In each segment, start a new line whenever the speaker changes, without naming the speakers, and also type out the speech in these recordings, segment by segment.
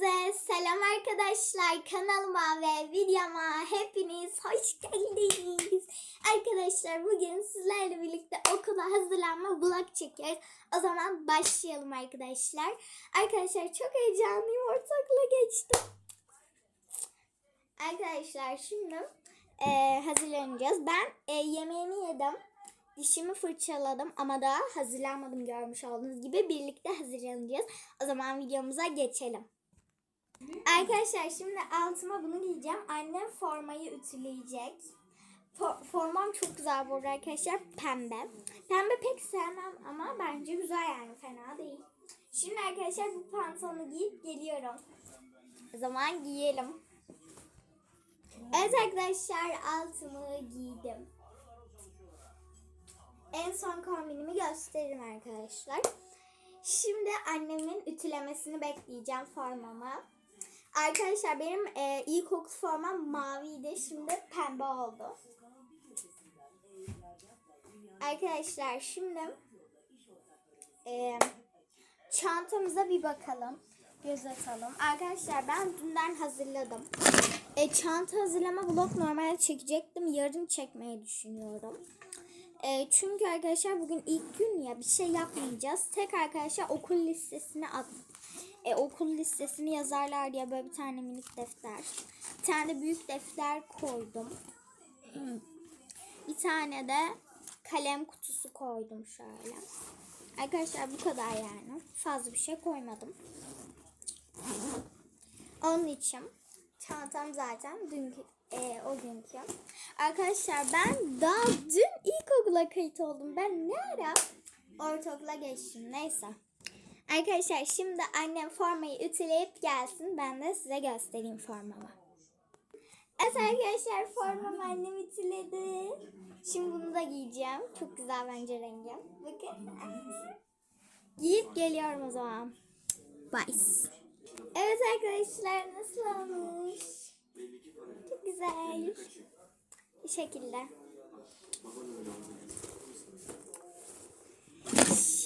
Hepinize selam arkadaşlar. Kanalıma ve videoma hepiniz hoş geldiniz. Arkadaşlar bugün sizlerle birlikte okula hazırlanma vlog çekiyoruz. O zaman başlayalım arkadaşlar. Arkadaşlar çok heyecanlıyım. Ortakla geçtim. Arkadaşlar şimdi e, hazırlanacağız. Ben e, yemeğimi yedim. Dişimi fırçaladım ama daha hazırlanmadım görmüş olduğunuz gibi. Birlikte hazırlanacağız. O zaman videomuza geçelim. Arkadaşlar şimdi altıma bunu giyeceğim. Annem formayı ütüleyecek. For- formam çok güzel bu arkadaşlar. Pembe. Pembe pek sevmem ama bence güzel yani fena değil. Şimdi arkadaşlar bu pantolonu giyip geliyorum. O zaman giyelim. Evet arkadaşlar altımı giydim. En son kombinimi gösteririm arkadaşlar. Şimdi annemin ütülemesini bekleyeceğim formamı. Arkadaşlar benim e, ilkokul formam maviydi. Şimdi pembe oldu. Arkadaşlar şimdi e, çantamıza bir bakalım. Göz atalım. Arkadaşlar ben dünden hazırladım. E, çanta hazırlama vlog normalde çekecektim. Yarın çekmeyi düşünüyorum. E, çünkü arkadaşlar bugün ilk gün ya bir şey yapmayacağız. Tek arkadaşlar okul listesini at. E, okul listesini yazarlar diye böyle bir tane minik defter. Bir tane de büyük defter koydum. Bir tane de kalem kutusu koydum şöyle. Arkadaşlar bu kadar yani. Fazla bir şey koymadım. Onun için çantam zaten dünkü e, o günkü. Arkadaşlar ben daha dün ilkokula kayıt oldum. Ben ne ara ortaokula geçtim. Neyse. Arkadaşlar şimdi annem formayı ütüleyip gelsin. Ben de size göstereyim formamı. Evet arkadaşlar formamı annem ütüledi. Şimdi bunu da giyeceğim. Çok güzel bence rengi. Bakın. Giyip geliyorum o zaman. Bye. Evet arkadaşlar nasıl olmuş? Güzel. Bu şekilde.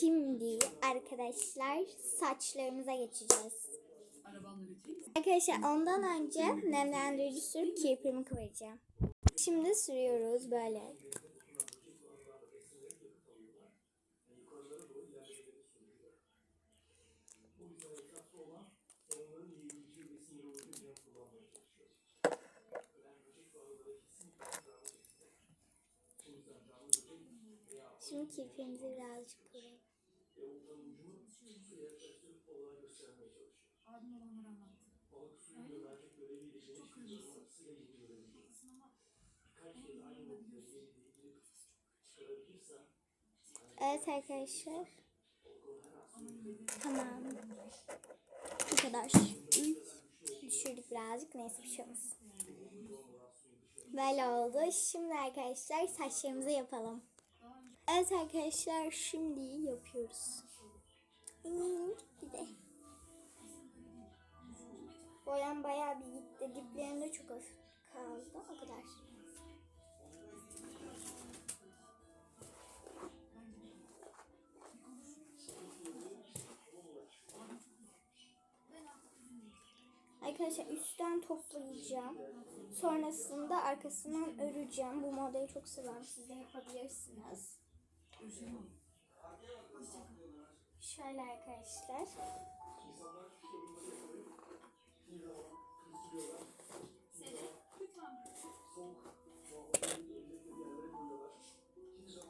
Şimdi arkadaşlar saçlarımıza geçeceğiz. Arkadaşlar ondan önce nemlendirici sürüp kirpimi kıvıracağım. Şimdi sürüyoruz böyle. Şimdi kirpimizi birazcık kıvıralım. Evet arkadaşlar. Tamam. Bu kadar. Düşürdük birazcık. Neyse bir şey olmaz. Böyle oldu. Şimdi arkadaşlar saçlarımızı yapalım. Evet arkadaşlar şimdi yapıyoruz. Bir de. Boyam bayağı bir gitti. Diplerinde çok hafif kaldı. O kadar. Arkadaşlar üstten toplayacağım. Sonrasında arkasından öreceğim. Bu modeli çok seviyorum. Siz de yapabilirsiniz. Şöyle arkadaşlar.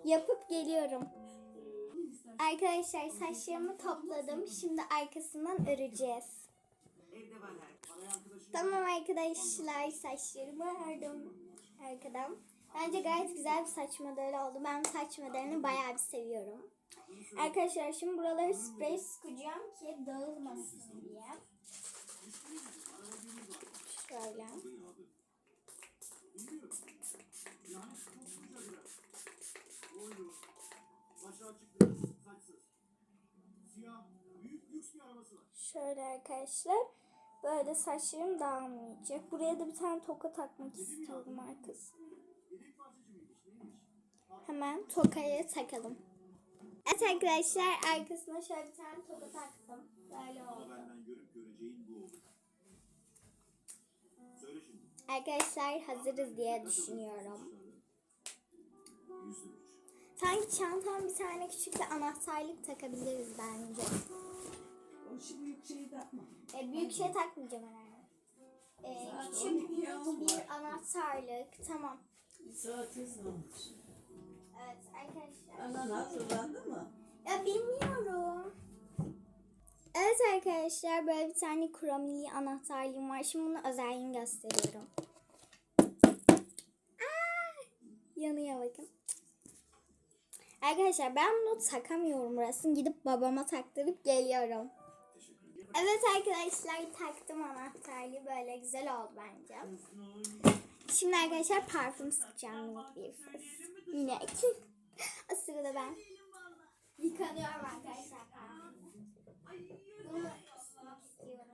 Yapıp geliyorum. Arkadaşlar saçlarımı topladım. Şimdi arkasından öreceğiz. Tamam arkadaşlar saçlarımı ördüm arkadan. Bence gayet güzel bir saç modeli oldu. Ben saç modelini bayağı bir seviyorum. Arkadaşlar şimdi buraları sprey sıkacağım ki dağılmasın diye. Şöyle. Şöyle arkadaşlar. Böyle saçlarım dağılmayacak. Buraya da bir tane toka takmak istiyorum arkasına. Hemen tokayı takalım. Evet arkadaşlar arkasına şöyle bir tane toka taktım. Böyle oldu. Arkadaşlar hazırız diye düşünüyorum. Sanki çantam bir tane küçük bir anahtarlık takabiliriz bence.
O şu büyük şeyi takma.
E, büyük şey takmayacağım herhalde. E, küçük bir anahtarlık. Tamam.
Saat hız olmuş.
Evet arkadaşlar.
Anan hazırlandı mı?
Ya bilmiyorum. Evet arkadaşlar böyle bir tane kromili anahtarlığım var. Şimdi bunu özelliğini gösteriyorum. Aa, yanıyor bakın. Arkadaşlar ben bunu takamıyorum burasını. Gidip babama taktırıp geliyorum. Evet arkadaşlar taktım anahtarlığı. Böyle güzel oldu bence. Şimdi arkadaşlar parfüm sıkacağım minik bir. Yine iki. O sırada ben yıkanıyorum arkadaşlar. Bunu ısıtmak istiyorum.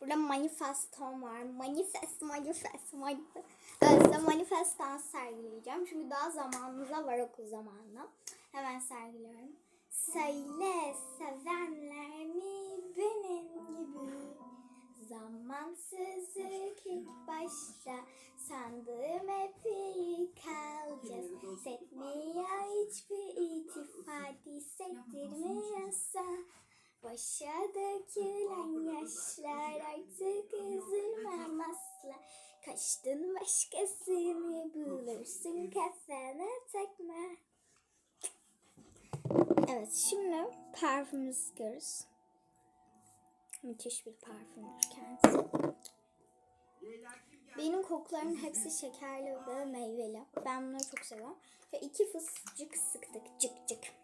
Burada manifestom var. Manifest, manifest, manifest. Evet, size sergileyeceğim. Çünkü daha zamanımıza var okul zamanına. Hemen sergiliyorum. Söyle sevenler mi benim gibi? Zamansızlık ilk başta Sandığım hep iyi kalacağız Setmeye hiçbir itifat hissettirmiyorsa Başa dökülen yaşlar artık üzülmem asla. Kaçtın başkasını bulursun kafana takma Evet şimdi parfümü sıkıyoruz. Müthiş bir parfümdür kendisi. Benim kokularımın hepsi şekerli ve meyveli. Ben bunları çok seviyorum. Ve iki fıstık sıktık. Cık cık.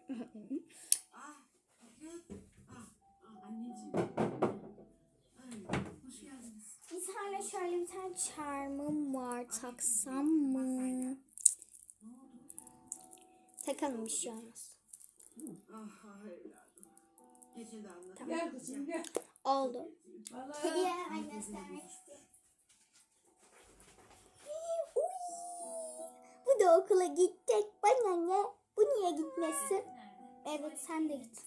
Bir tane şöyle bir tane charmım var. Taksam mı? Takalım bir şey olmaz.
Ah evladım. Gece de anlat.
Gel kızım gel.
Oldu.
Vallahi
Kediye hemen göstermek istiyorum. Uy! Bu da okula gidecek. Bana ne? Bu niye gitmesin? Evet sen de git.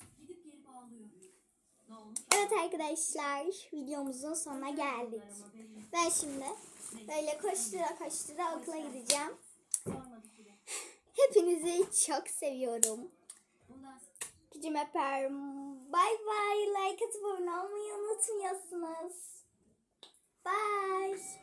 Evet arkadaşlar videomuzun sonuna geldik. Ben şimdi böyle koştura koştura okula gideceğim. Hepinizi çok seviyorum. Gücüm öperim. Bye bye. Like atıp abone olmayı unutmuyorsunuz. Bye.